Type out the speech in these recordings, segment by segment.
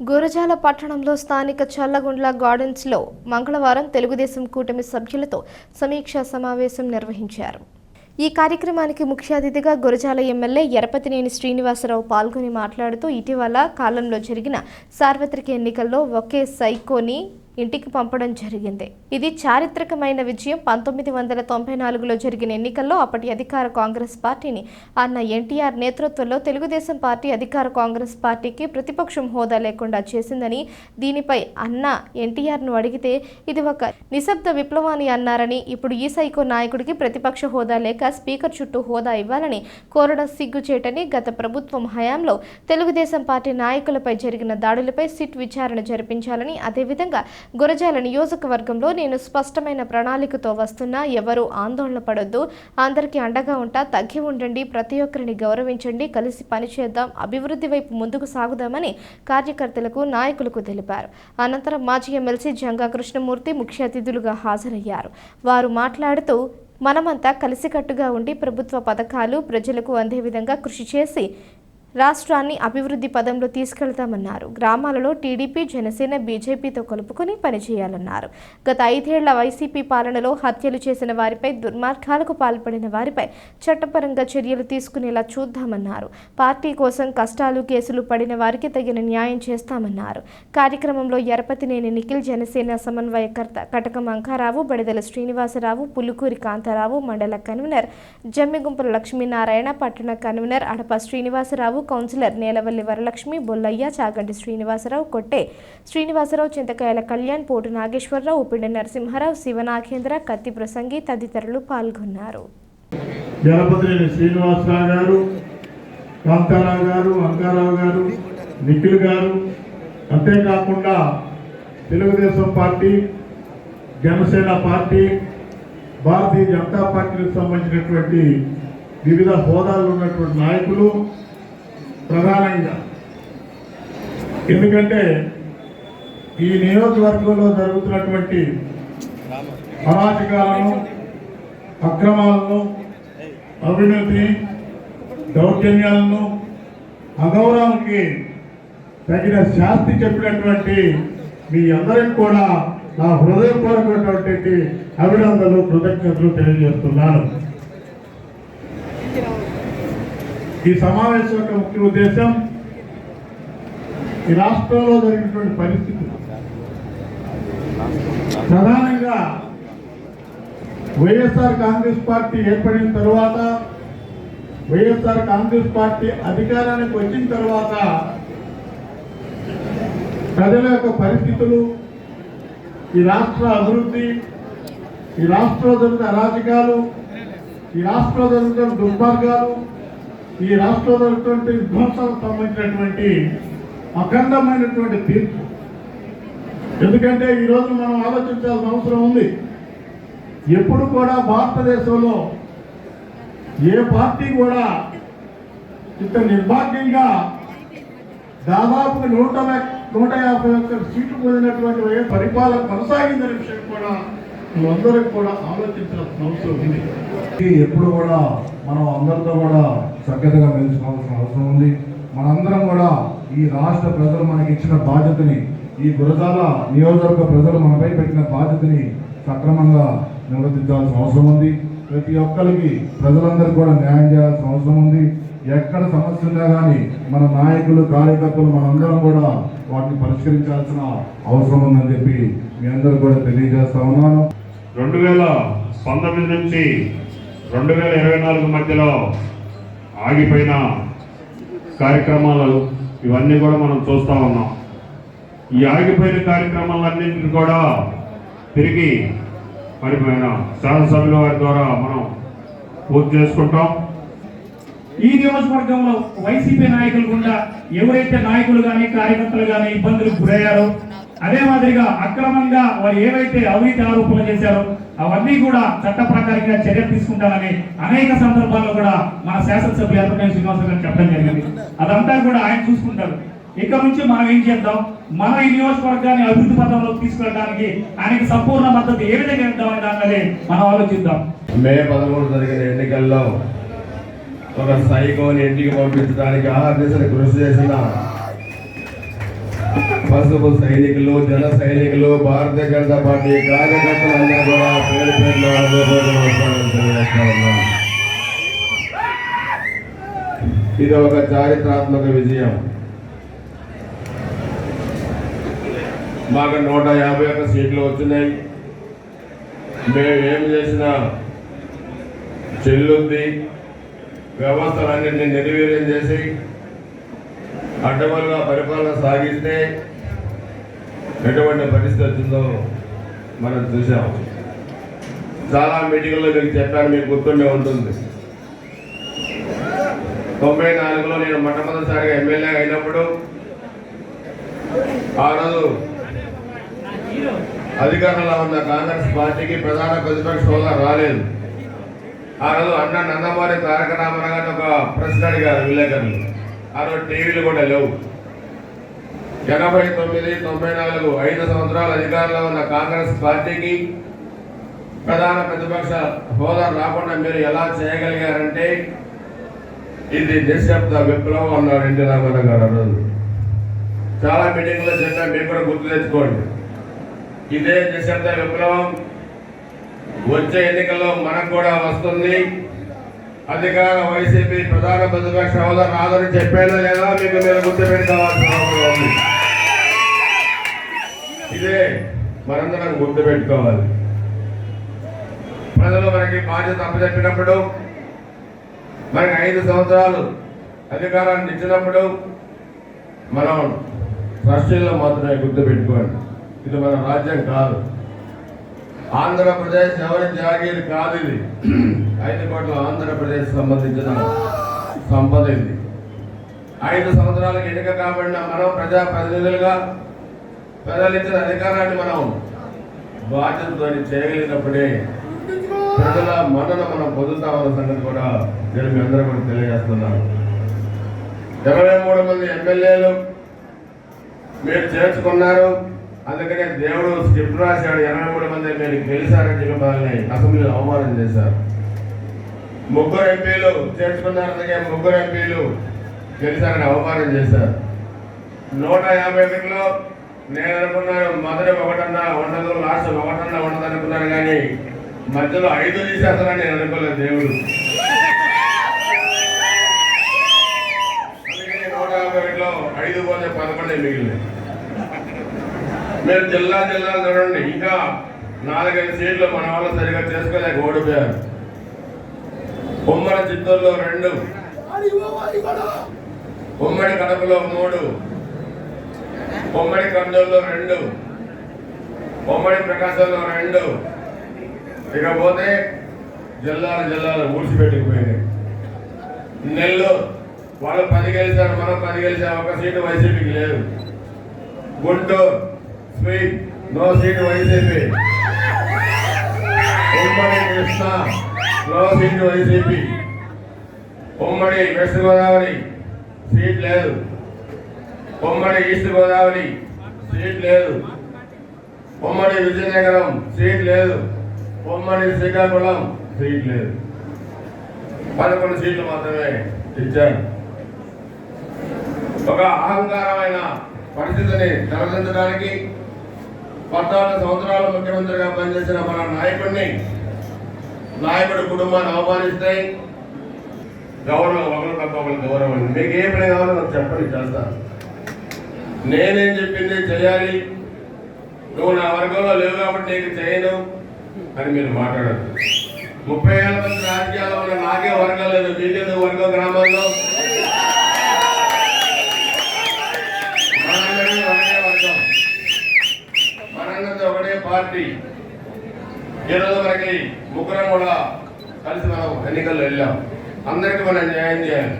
గురజాల పట్టణంలో స్థానిక చల్లగుండ్ల గార్డెన్స్లో మంగళవారం తెలుగుదేశం కూటమి సభ్యులతో సమీక్షా సమావేశం నిర్వహించారు. ఈ కార్యక్రమానికి ముఖ్య అతిథిగా గురజాల ఎమ్మెల్యే ఎరపతినేని శ్రీనివాసరావు పాల్గొని మాట్లాడుతూ ఇటీవల కాలంలో జరిగిన సార్వత్రిక ఎన్నికల్లో ఒకే సైకోని ఇంటికి పంపడం జరిగింది. ఇది చారిత్రకమైన విజయం. పంతొమ్మిది వందల తొంభై నాలుగులో జరిగిన ఎన్నికల్లో అప్పటి అధికార కాంగ్రెస్ పార్టీని అన్న ఎన్టీఆర్ నేతృత్వంలో తెలుగుదేశం పార్టీ అధికార కాంగ్రెస్ పార్టీకి ప్రతిపక్షం హోదా లేకుండా చేసిందని దీనిపై అన్న ఎన్టీఆర్ను అడిగితే ఇది ఒక నిశ్శబ్ద విప్లవాన్ని అన్నారని ఇప్పుడు ఈ సైకో నాయకుడికి ప్రతిపక్ష హోదా లేక స్పీకర్ చుట్టూ హోదా ఇవ్వాలని కోరడం సిగ్గుచేటని గత ప్రభుత్వం హయాంలో తెలుగుదేశం పార్టీ నాయకులపై జరిగిన దాడులపై సిట్ విచారణ జరిపించాలని అదేవిధంగా గురజాల నియోజకవర్గంలో నేను స్పష్టమైన ప్రణాళికతో వస్తున్నా ఎవరు ఆందోళన పడొద్దు. అందరికీ అండగా ఉంటా తగ్గి ఉండండి ప్రతి ఒక్కరిని గౌరవించండి కలిసి పనిచేద్దాం అభివృద్ధి వైపు ముందుకు సాగుదామని కార్యకర్తలకు నాయకులకు తెలిపారు. అనంతరం మాజీ ఎమ్మెల్సీ జంగా కృష్ణమూర్తి ముఖ్య అతిథులుగా హాజరయ్యారు. వారు మాట్లాడుతూ మనమంతా కలిసికట్టుగా ఉండి ప్రభుత్వ పథకాలు ప్రజలకు అందే విధంగా కృషి చేసి రాష్ట్రాన్ని అభివృద్ధి పదంలో తీసుకెళ్తామన్నారు. గ్రామాలలో టీడీపీ జనసేన బీజేపీతో కలుపుకొని పనిచేయాలన్నారు. గత ఐదేళ్ళ వైసీపీ పాలనలో హత్యలు చేసిన వారిపై దుర్మార్గాలకు పాల్పడిన వారిపై చట్టపరంగా చర్యలు తీసుకునేలా చూద్దామన్నారు. పార్టీ కోసం కష్టాలు కేసులు పడిన వారికి తగిన న్యాయం చేస్తామన్నారు. కార్యక్రమంలో ఎరపతినేని నిఖిల్ జనసేన సమన్వయకర్త కటకం అంకారావు బడిదల శ్రీనివాసరావు పులుకూరి కాంతారావు మండల కన్వీనర్ జమ్మిగుంపుల లక్ష్మీనారాయణ పట్టణ కన్వీనర్ అడప శ్రీనివాసరావు కౌన్సిలర్ నేలవల్లి వరలక్ష్మి బొల్లయ్య చాగంటి శ్రీనివాసరావు కొట్టే శ్రీనివాసరావు చింతకాయల కళ్యాణ్ పోటు నాగేశ్వరరావు ఉప్పిడి నరసింహారావు శివనాగేంద్ర కత్తి ప్రసంగి తదితరులు పాల్గొన్నారు. శ్రీనివాసరావు గారు కాంతారావు గారు అంకారావు గారు నిఖిల్ గారు అంతేకాకుండా తెలుగుదేశం పార్టీ జనసేన పార్టీ భారతీయ జనతా పార్టీకి సంబంధించినటువంటి వివిధ హోదాలు ఉన్నటువంటి నాయకులు ప్రధానంగా. ఎందుకంటే ఈ నియోజకవర్గంలో జరుగుతున్నటువంటి అరాచకాలను అక్రమాలను అవినీతిని దౌర్జన్యాలను అగౌరవానికి తగిన శాస్తి చెప్పినటువంటి మీ అందరికి కూడా నా హృదయపూర్వకమైనటువంటి అభినందనలు కృతజ్ఞతలు తెలియజేస్తున్నాను. ఈ సమావేశం యొక్క ముఖ్య ఉద్దేశం ఈ రాష్ట్రంలో జరిగినటువంటి పరిస్థితులు ప్రధానంగా వైఎస్ఆర్ కాంగ్రెస్ పార్టీ ఏర్పడిన తర్వాత వైఎస్ఆర్ కాంగ్రెస్ పార్టీ అధికారానికి వచ్చిన తర్వాత ప్రజల యొక్క పరిస్థితులు ఈ రాష్ట్ర అభివృద్ధి ఈ రాష్ట్రంలో జరుగుతున్న అరాజకాలు ఈ రాష్ట్రంలో జరుగుతున్న దుర్మార్గాలు ఈ రాష్ట్రంలో ఉన్నటువంటి విధ్వంసాలకు సంబంధించినటువంటి అఖండమైనటువంటి తీర్పు. ఎందుకంటే ఈరోజు మనం ఆలోచించాల్సిన అవసరం ఉంది. ఎప్పుడు కూడా భారతదేశంలో ఏ పార్టీ కూడా ఇంత నిర్భాగ్యంగా దాదాపు నూట నూట యాభై ఒక్క సీట్లు పొందినటువంటి పరిపాలన కొనసాగిందనే విషయం కూడా అందరికి కూడా ఆలోచించాల్సిన అవసరం ఉంది. ఎప్పుడు కూడా మనం అందరితో కూడా చక్కగా మెలుచుకోవాల్సిన అవసరం ఉంది. మనందరం కూడా ఈ రాష్ట్ర ప్రజలు మనకి ఇచ్చిన బాధ్యతని ఈ గురజాల నియోజకవర్గ ప్రజలు మనపై పెట్టిన బాధ్యతని సక్రమంగా నిర్వర్తించాల్సిన అవసరం ఉంది. ప్రతి ఒక్కరికి ప్రజలందరికీ కూడా న్యాయం చేయాల్సిన అవసరం ఉంది. ఎక్కడ సమస్య ఉన్నా కానీ మన నాయకులు కార్యకర్తలు మనందరం కూడా వాటిని పరిష్కరించాల్సిన అవసరం ఉందని చెప్పి మీ అందరూ కూడా తెలియజేస్తా ఉన్నాను. రెండు వేల పంతొమ్మిది నుంచి రెండు వేల ఇరవై నాలుగు మధ్యలో ఆగిపోయిన కార్యక్రమాలు ఇవన్నీ కూడా మనం చూస్తూ ఉన్నాం. ఈ ఆగిపోయిన కార్యక్రమాలన్నింటినీ కూడా తిరిగి మరి మన శాసనసభ్యుల వారి ద్వారా మనం పూర్తి చేసుకుంటాం. ఈ నియోజకవర్గంలో వైసీపీ నాయకులు గుండా ఎవరైతే నాయకులు కానీ కార్యకర్తలు కానీ ఇబ్బందులకు గురయ్యారో అదే మాదిరిగా అక్రమంగా వారు ఏవైతే అవినీతి ఆరోపణలు చేశారో అవన్నీ కూడా చట్ట ప్రకారంగా చర్యలు తీసుకుంటారని అనేక సందర్భాల్లో కూడా మన శాసనసభ్యులు ఎర్రపల్లి శ్రీనివాస గారు చెప్పడం జరిగింది. అదంతా కూడా ఆయన చూసుకుంటారు. ఇక నుంచి మనం ఏం చేద్దాం? మన ఈ నియోజకవర్గాన్ని అభివృద్ధి పథంలోకి తీసుకెళ్ళడానికి ఆయనకి సంపూర్ణ మద్దతు ఏ విధంగా ఇద్దామని దాని మనం ఆలోచిద్దాం. మే పదమూడు జరిగిన ఎన్నికల్లో ఒక సైకోని ఇంటికి పంపించడానికి ఆహర్నిశలు కృషి చేసిన పసుపు సైనికులు జన సైనికులు భారతీయ జనతా పార్టీ కార్యకర్తలందరూ కూడా పేరు ఇది ఒక చారిత్రాత్మక విజయం. మాకు నూట యాభై ఒక్క సీట్లు వచ్చినాయి. మేము ఏం చేసినా చెల్లుంది. వ్యవస్థలన్నింటినీ నిర్వీర్యం చేసి అడ్డమలుగా పరిపాలన సాగిస్తే ఎటువంటి పరిస్థితి వచ్చిందో మనం చూసాం చాలా మీటింగ్లో మీకు చెప్పాను మీకు గుర్తుండే ఉంటుంది. తొంభై నాలుగులో నేను మొట్టమొదటిసారిగా ఎమ్మెల్యే అయినప్పుడు ఆ రోజు అధికారంలో ఉన్న కాంగ్రెస్ పార్టీకి ప్రధాన ప్రతిపక్ష హోదా రాలేదు. ఆ రోజు అన్న నందమూరి తారక రామారావు గారిని ఒక ప్రశ్న అడిగారు విలేకరులు. ఆ రోజు టీవీలు కూడా లేవు. ఎనభై తొమ్మిది తొంభై నాలుగు ఐదు సంవత్సరాల అధికారంలో ఉన్న కాంగ్రెస్ పార్టీకి ప్రధాన ప్రతిపక్ష హోదా రాకుండా మీరు ఎలా చేయగలిగారంటే ఇది నిశ్శబ్ద విప్లవం అన్నారు ఎన్టీ రామారావు గారు ఆ రోజు చాలా మీటింగ్లో చెప్పా మీరు కూడా గుర్తు తెచ్చుకోండి. ఇదే నిశ్శబ్ద విప్లవం వచ్చే ఎన్నికల్లో మనకు కూడా వస్తుంది. అధికార వైసీపీ ప్రధాన ప్రతిపక్ష హోదా రాదని చెప్పేదా లేదా మీకు మీరు గుర్తుపెట్టుకోవాల్సిన అవసరం ఉంది. ఇదే మనందరం గుర్తుపెట్టుకోవాలి. ప్రజలు మనకి బాధ్యత అప్పచెప్పినప్పుడు మనకి ఐదు సంవత్సరాలు అధికారాన్ని ఇచ్చినప్పుడు మనం ట్రస్టీల్లో మాత్రమే గుర్తుపెట్టుకోండి ఇది మన రాజ్యం కాదు. ఆంధ్రప్రదేశ్ ఎవరి జాగీరు కాదు ఇది. ఐదు కోట్ల ఆంధ్రప్రదేశ్ సంబంధించిన సంపద ఇది. ఐదు సంవత్సరాలకు ఎన్నిక కాబడిన మనం ప్రజా ప్రతినిధులుగా ప్రజలు అధికారాన్ని మనం బాధ్యతతో చేయగలిగినప్పుడే ప్రజల మన్నన మనం పొందుతామన్న సంగతి కూడా నేను మీ అందరూ కూడా తెలియజేస్తున్నాను. ఇరవై మూడు మంది ఎమ్మెల్యేలు మీరు చేర్చుకున్నారు. అందుకనే దేవుడు స్క్రిప్ట్ రాశాడు ఎనభై మూడు మంది మీరు గెలిచారని చెప్పి మనల్ని అసెంబ్లీలో అవమానం చేశారు. ముగ్గురు ఎంపీలు చేర్చుకున్నారు అందుకే ముగ్గురు ఎంపీలు గెలిచారని అవమానం చేశారు. నూట యాభై ఒకటిలో నేను అనుకున్నాను మొదటి ఒకటన్నా ఉండదు లాస్ట్ ఒకటన్నా ఉండదు అనుకున్నాను కానీ మధ్యలో ఐదు తీసేస్తానని నేను అనుకోలేదు దేవుడు. మీరు జిల్లా జిల్లా చూడండి. ఇంకా నాలుగైదు సీట్లు మన వాళ్ళు సరిగా చేసుకోలేక ఓడిపోయారు. ఉమ్మడి చిత్తూరులో రెండు. ఉమ్మడి కడపలో మూడు. ఉమ్మడి కర్నూలులో రెండు. ఉమ్మడి ప్రకాశంలో రెండు. ఇకపోతే జిల్లాలు జిల్లాలు ఊడ్చిపెట్టుకుపోయినాయి నెల్లూరు. వాళ్ళు పది గెలిచారు మనం పది గెలిచాం. ఒక సీటు వైసీపీకి లేదు. Guntur. Sweet no seat YCP. ఉమ్మడి కృష్ణ నో సీట్ వైసీపీ. ఉమ్మడి వెస్ట్ గోదావరి సీట్ లేదు. ఉమ్మడి ఈస్ట్ గోదావరి సీట్ లేదు. ఉమ్మడి విజయనగరం సీట్ లేదు. ఉమ్మడి శ్రీకాకుళం సీట్ లేదు. పదకొండు సీట్లు మాత్రమే ఇచ్చారు. ఒక అహంకారమైన పరిస్థితిని తలదించడానికి పద్నాలుగు సంవత్సరాలు ముఖ్యమంత్రిగా పనిచేసిన మన నాయకుడిని నాయకుడి కుటుంబాన్ని అవమానిస్తే గౌరవం ఒకరు తప్ప ఒకరు గౌరవం మీకు ఏ పని కావాలో నాకు చెప్పండి చేస్తాను నేనేం చెప్పింది చేయాలి. నువ్వు నా వర్గంలో లేవు కాబట్టి నీకు చేయను అని మీరు మాట్లాడదు ముప్పై ఏళ్ళ మంది రాజకీయాల్లో ఉన్న నాకే వర్గం లేదు. మీకెందుకు వర్గం గ్రామాల్లో మనందరికీ ఒకటే వర్గం పార్టీ ఒకటే రోజు మనకి ముగ్గురం కూడా కలిసి మనం ఎన్నికల్లో వెళ్ళాం. అందరికీ మనం న్యాయం చేయాలి.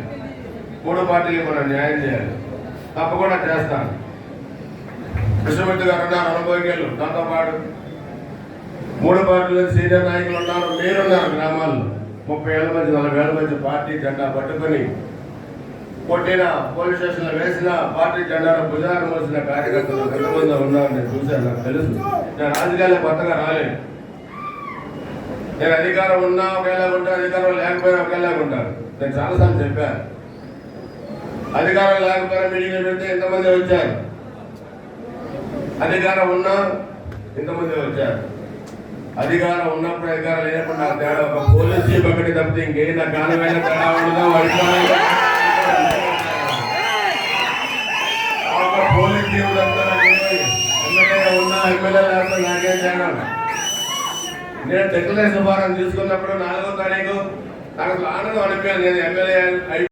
మూడు పార్టీలకు మనం న్యాయం చేయాలి. తప్పకుండా చేస్తాను. కృష్ణమూర్తి గారు ఉన్నారు అనుభవజ్ఞులు దాంతో పాటు. మూడు పార్టీలు సీనియర్ నాయకులు ఉన్నారు మీరున్నారు గ్రామాల్లో. ముప్పై ఏళ్ళ మధ్య నలభై ఏళ్ళ మధ్య పార్టీ జెండా పట్టుకొని కొట్టిన పోలీస్ స్టేషన్లో వేసిన పార్టీ జెండాను భుజాన్ని మోసిన కార్యకర్తలు ఎంతమంది ఉన్నారని చూశాను నాకు తెలుసు. నేను రాజకీయాల్లో కొత్తగా రాలేదు. నేను అధికారం ఉన్నా ఒకేలా ఉంటాను అధికారం లేకపోయినా ఒకేలా ఉంటాను నేను చాలాసార్లు చెప్పాను. అధికారం లేకపోయినా మీటింగ్ పెడితే ఎంతమంది వచ్చారు. అధికారం ఉన్నా ఎంతమంది వచ్చారు. అధికారం ఉన్నప్పుడు అధికారం లేనప్పుడు నాకు తేడా ఒక పోలీస్ చీఫ్ ఒకటి తప్పితే ఇంకేం నా గానమైన తేడా ఉండదు ఎమ్మెల్యే లేకపోతే నాకేం తేడా నేను డిక్లరేషన్ ఫారం తీసుకున్నప్పుడు నాలుగో తారీఖు నాకు ఆనందం అనిపించింది నేను ఎమ్మెల్యే